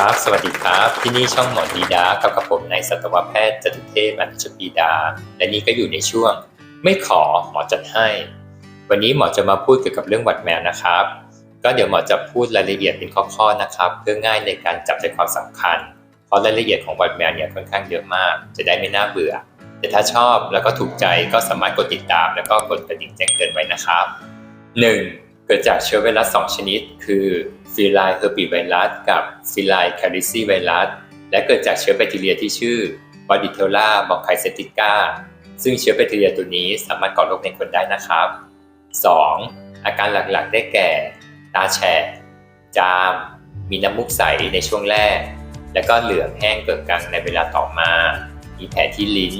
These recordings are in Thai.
ครับ สวัสดีครับ ที่นี่ช่องหมอดีดากับกับผมนายสัตวแพทย์จตุเทพอัญชปีดา และนี่ก็อยู่ในช่วง ไม่ขอหมอจัดให้ วันนี้หมอจะมาพูดเกี่ยวกับเรื่องหวัดแมวนะครับ ก็เดี๋ยวหมอจะพูดรายละเอียดเป็นข้อๆนะครับ เพื่อง่ายในการจับใจความสำคัญ เพราะรายละเอียดของหวัดแมวเนี่ยค่อนข้างเยอะมาก จะได้ไม่น่าเบื่อ แต่ถ้าชอบแล้วก็ถูกใจก็สามารถกดติดตาม แล้วก็กดกระดิ่งแจ้งเตือนไว้นะครับ 1. เกิดจากเชื้อไวรัส2ชนิด คือฟีไลเฮอร์ปีไวรัสกับฟีไลแคริซีไวรัสและเกิดจากเชื้อแบคทีเรียที่ชื่อบอดิเทลลาบองไคเซติก้าซึ่งเชื้อแบคทีเรียตัวนี้สามารถก่อโรคในคนได้นะครับ 2. อาการหลักๆได้แก่ ตาแฉะจาม มีน้ำมูกใสในช่วงแรก และก็เหลืองแห้งเกิดกลางในเวลาต่อมา มีแผลที่ลิ้น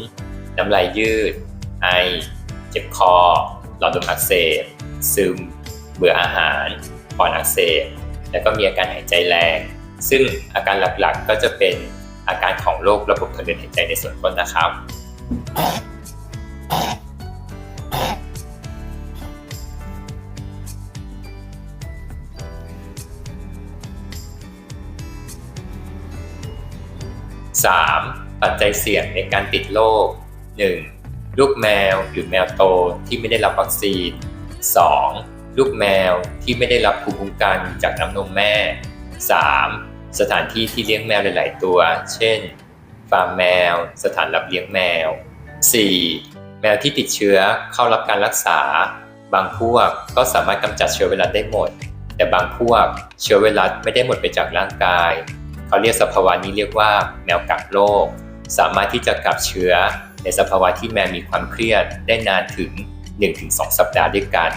น้ำลายยืด ไอ เจ็บคอ หลอดลมอักเสบ ซึม เบื่ออาหารปอดอักเสบแล้วก็มีอาการหายใจแรง ซึ่งอาการหลักๆก็จะเป็นอาการของโรคระบบทางเดินหายใจในส่วนต้นนะครับ 3. ปัจจัยเสี่ยงในการติดโรค 1. ลูกแมวหรือแมวโตที่ไม่ได้รับวัคซีน 2. ลูกแมวที่ไม่ได้รับภูมิคุ้มกันจากน้ำนมแม่ 3. สถานที่ที่เลี้ยงแมวหลาย ๆ ตัว เช่น ฟาร์มแมว สถานรับเลี้ยงแมว 4. แมวที่ติดเชื้อเข้ารับการรักษา บางพวกก็สามารถกำจัดเชื้อไวรัสได้หมด แต่บางพวกเชื้อไวรัสไม่ได้หมดไปจากร่างกาย เขาเรียกสภาวะนี้เรียกว่าแมวกักโรคสามารถที่จะกักเชื้อในสภาวะที่แมวมีความเครียดได้นานถึง 1-2 สัปดาห์ด้วยกัน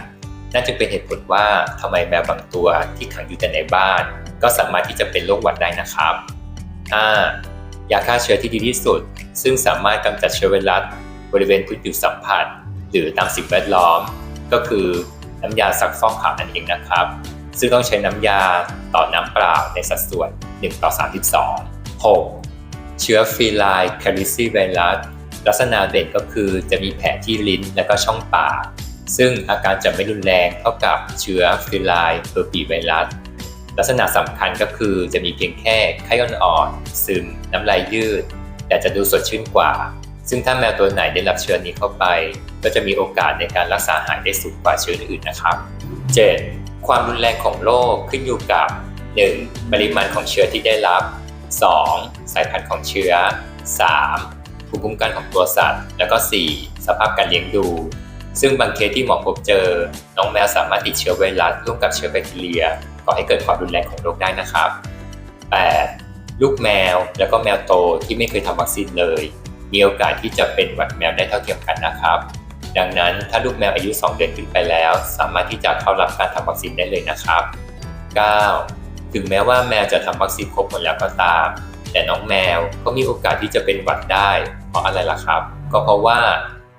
นั่นจึงเป็นเหตุผลว่าทำไมแมวบางตัวที่ขังอยู่แต่ในบ้าน ก็สามารถที่จะเป็นโรคหวัดได้นะครับ 5. ยาฆ่าเชื้อที่ดีที่สุด ซึ่งสามารถกำจัดเชื้อไวรัสบริเวณพื้นผิวสัมผัส หรือตามสิ่งแวดล้อม ก็คือน้ำยาซักฟอกขาวนั่นเองนะครับ ซึ่งต้องใช้น้ำยาต่อน้ำเปล่าในสัดส่วน 1 ต่อ 32 6. เชื้อฟีไลแคริซีไวรัสลักษณะเด่นก็คือจะมีแผลที่ลิ้นและก็ช่องปาก ซึ่งอาการจะไม่รุนแรงเท่ากับเชื้อฟีไลเฮอร์ปีไวรัส ลักษณะสำคัญก็คือจะมีเพียงแค่ไข้อ่อนๆซึม น้ำลายยืด แต่จะดูสดชื่นกว่า ซึ่งถ้าแมวตัวไหนได้รับเชื้อนี้เข้าไป ก็จะมีโอกาสในการรักษาหายได้สูงกว่าเชื้ออื่นนะครับ 7. ความรุนแรงของโรคขึ้นอยู่กับ 1. ปริมาณของเชื้อที่ได้รับ 2. สายพันธุ์ของเชื้อ 3. ภูมิคุ้มกันของตัวสัตว์ แล้วก็ 4. สภาพการเลี้ยงดู ซึ่งบางเคสที่หมอพบเจอ น้องแมวสามารถติดเชื้อไวรัสร่วมกับเชื้อแบคทีเรียก่อให้เกิดความรุนแรงของโรคได้นะครับ 8. ลูกแมวแล้วก็แมวโตที่ไม่เคยทำวัคซีนเลย มีโอกาสที่จะเป็นหวัดแมวได้เท่าเทียมกันนะครับ ดังนั้นถ้าลูกแมวอายุ 2 เดือนขึ้นไปแล้ว สามารถที่จะเข้ารับการทำวัคซีนได้เลยนะครับ 9. ถึงแม้ว่าแมวจะทำวัคซีนครบหมดแล้วก็ตาม แต่น้องแมวก็มีโอกาสที่จะเป็นหวัดได้ เพราะอะไรล่ะครับ ก็เพราะว่า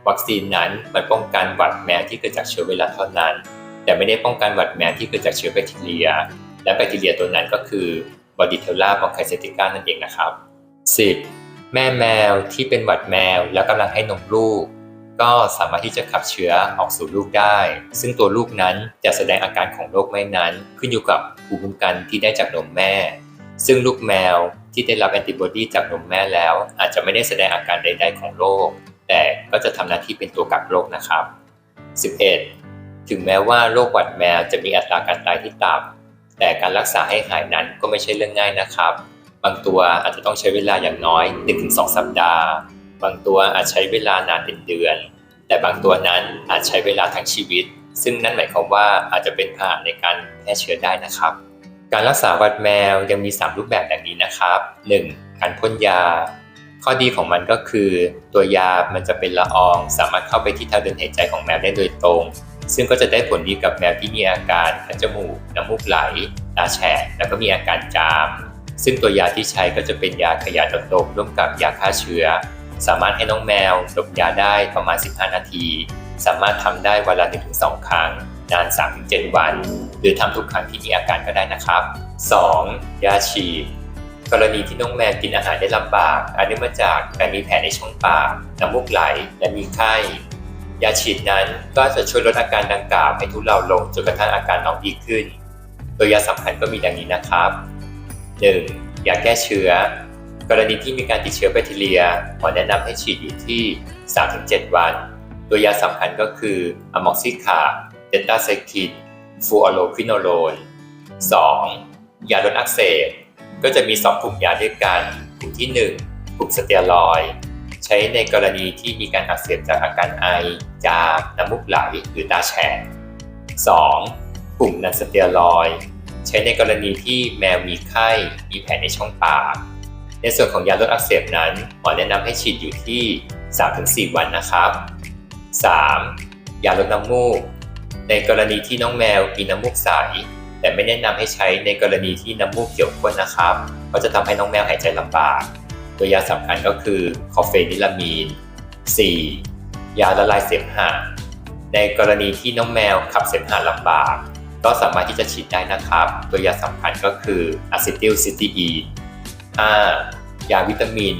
วัคซีนนั้นมันป้องกันหวัดแมวที่เกิดจากเชื้อไวรัสเท่านั้น แต่ไม่ได้ป้องกันหวัดแมวที่เกิดจากเชื้อแบคทีเรีย และแบคทีเรียตัวนั้นก็คือบอดิเทลลาบองไคเซติก้านั่นเองนะครับ 10. แม่แมวที่เป็นหวัดแมวแล้วกำลังให้นมลูก ก็สามารถที่จะขับเชื้อออกสู่ลูกได้ ซึ่งตัวลูกนั้นจะแสดงอาการของโรคไม่นั้น ขึ้นอยู่กับภูมิคุ้มกันที่ได้จากนมแม่ ซึ่งลูกแมวที่ได้รับแอนติบอดีจากนมแม่แล้ว อาจจะไม่ได้แสดงอาการใด ๆ ของโรค แต่ก็จะทำหน้าที่เป็นตัวกักโรคนะครับ 11. ถึงแม้ว่าโรคหวัดแมวจะมีอัตราการตายที่ต่ำแต่การรักษาให้หายนั้นก็ไม่ใช่เรื่องง่ายนะครับ บางตัวอาจจะต้องใช้เวลาอย่างน้อย 1-2 สัปดาห์ บางตัวอาจใช้เวลานานเป็นเดือน แต่บางตัวนั้นอาจใช้เวลาทั้งชีวิต ซึ่งนั่นหมายความว่าอาจจะเป็นพาหะในการแพร่เชื้อได้นะครับการรักษาหวัดแมวยังมี 3 รูปแบบดังนี้นะครับ 1. การพ่นยา ข้อดีของมันก็คือตัวยามันจะเป็นละออง สามารถเข้าไปที่ทางเดินหายใจของแมวได้โดยตรง ซึ่งก็จะได้ผลดีกับแมวที่มีอาการคันจมูก น้ำมูกไหล ตาแฉะแล้วก็มีอาการจาม ซึ่งตัวยาที่ใช้ก็จะเป็นยาขยะดมร่วมกับยาฆ่าเชื้อ สามารถให้น้องแมวดมยาได้ประมาณ 15 นาที สามารถทำได้วันละ 1-2 ครั้ง นาน 3-7 วัน หรือทำทุกครั้งที่มีอาการก็ได้นะครับ 2. ยาฉีด กรณีที่น้องแมวกินอาหารได้ลำบากอาจเนื่องมาจากการมีแผลในช่องปากน้ำมูกไหล และมีไข้ ยาฉีดนั้นก็จะช่วยลดอาการดังกล่าวให้ทุเลาลงจนกระทั่งอาการน้องดีขึ้น ตัวยาสำคัญก็มีดังนี้นะครับ 1. ยาแก้เชื้อ กรณีที่มีการติดเชื้อแบคทีเรียหมอแนะนำให้ฉีดอยู่ที่ 3-7 วัน ตัวยาสำคัญก็คืออะม็อกซิคาเดต้าไซคินฟูออโลควิโนโลน 2. ยาลดอักเสบ ก็จะมี 2 กลุ่มยาด้วยกัน กลุ่มที่ 1 กลุ่มสเตียรอยใช้ในกรณีที่มีการอักเสบจากอาการไอ จาม น้ำมูกไหล หรือตาแฉะ 2. กลุ่มนันสเตียรอยใช้ในกรณีที่แมวมีไข้ มีแผลในช่องปาก ในส่วนของยาลดอักเสบนั้นหมอแนะนำให้ฉีดอยู่ที่ 3-4 วันนะครับ 3. ยาลดน้ำมูก ในกรณีที่น้องแมวมีน้ำมูกใส แต่ไม่แนะนำให้ใช้ในกรณีที่น้ำมูกเขียวข้นนะครับ เพราะจะทำให้น้องแมวหายใจลำบาก ตัวยาสำคัญก็คือคอเฟนิลามีน 4. ยาละลายเสมหะ ในกรณีที่น้องแมวขับเสมหะลำบาก ก็สามารถที่จะฉีดได้นะครับ ตัวยาสำคัญก็คืออะซิติลซิติอีน 5. ยาวิตามิน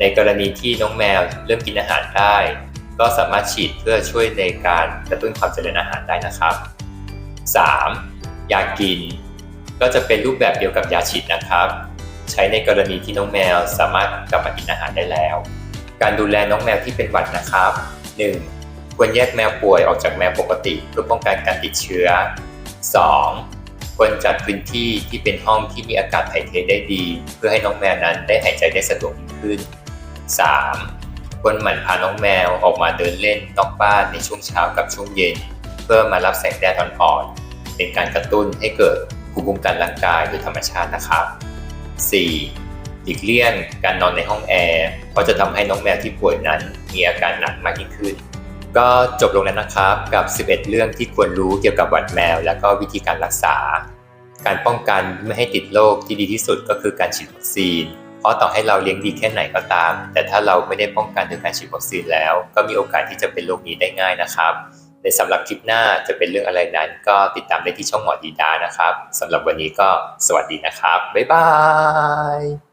ในกรณีที่น้องแมวเริ่มกินอาหารได้ ก็สามารถฉีดเพื่อช่วยในการกระตุ้นความเจริญอาหารได้นะครับ 3. ยากิน ก็จะเป็นรูปแบบเดียวกับยาฉีดนะครับ ใช้ในกรณีที่น้องแมวสามารถกลับมากินอาหารได้แล้ว การดูแลน้องแมวที่เป็นหวัดนะครับ 1. ควรแยกแมวป่วยออกจากแมวปกติเพื่อป้องกันการติดเชื้อ 2. ควรจัดพื้นที่ที่เป็นห้องที่มีอากาศถ่ายเทได้ดี เพื่อให้น้องแมวนั้นได้หายใจได้สะดวกยิ่งขึ้น 3. ควรหมั่นพาน้องแมวออกมาเดินเล่นนอกบ้านในช่วงเช้ากับช่วงเย็น เพื่อมารับแสงแดดอ่อนๆ เป็นการกระตุ้นให้เกิดภูมิคุ้มกันร่างกายโดยธรรมชาตินะครับ 4. หลีกเลี่ยงการนอนในห้องแอร์เพราะจะทำให้น้องแมวที่ป่วยนั้นมีอาการหนักมากยิ่งขึ้น ก็จบลงแล้วนะครับกับ 11 เรื่องที่ควรรู้เกี่ยวกับหวัดแมว และก็วิธีการรักษา การป้องกันไม่ให้ติดโรคที่ดีที่สุดก็คือการฉีดวัคซีนเพราะต่อให้เราเลี้ยงดีแค่ไหนก็ตาม แต่ถ้าเราไม่ได้ป้องกันโดยการฉีดวัคซีนแล้ว ก็มีโอกาสที่จะเป็นโรคนี้ได้ง่ายนะครับ ในสำหรับคลิปหน้าจะเป็นเรื่องอะไรนั้น ก็ติดตามได้ที่ช่องหมอดีดานะครับสำหรับวันนี้ก็สวัสดีนะครับ บ๊ายบาย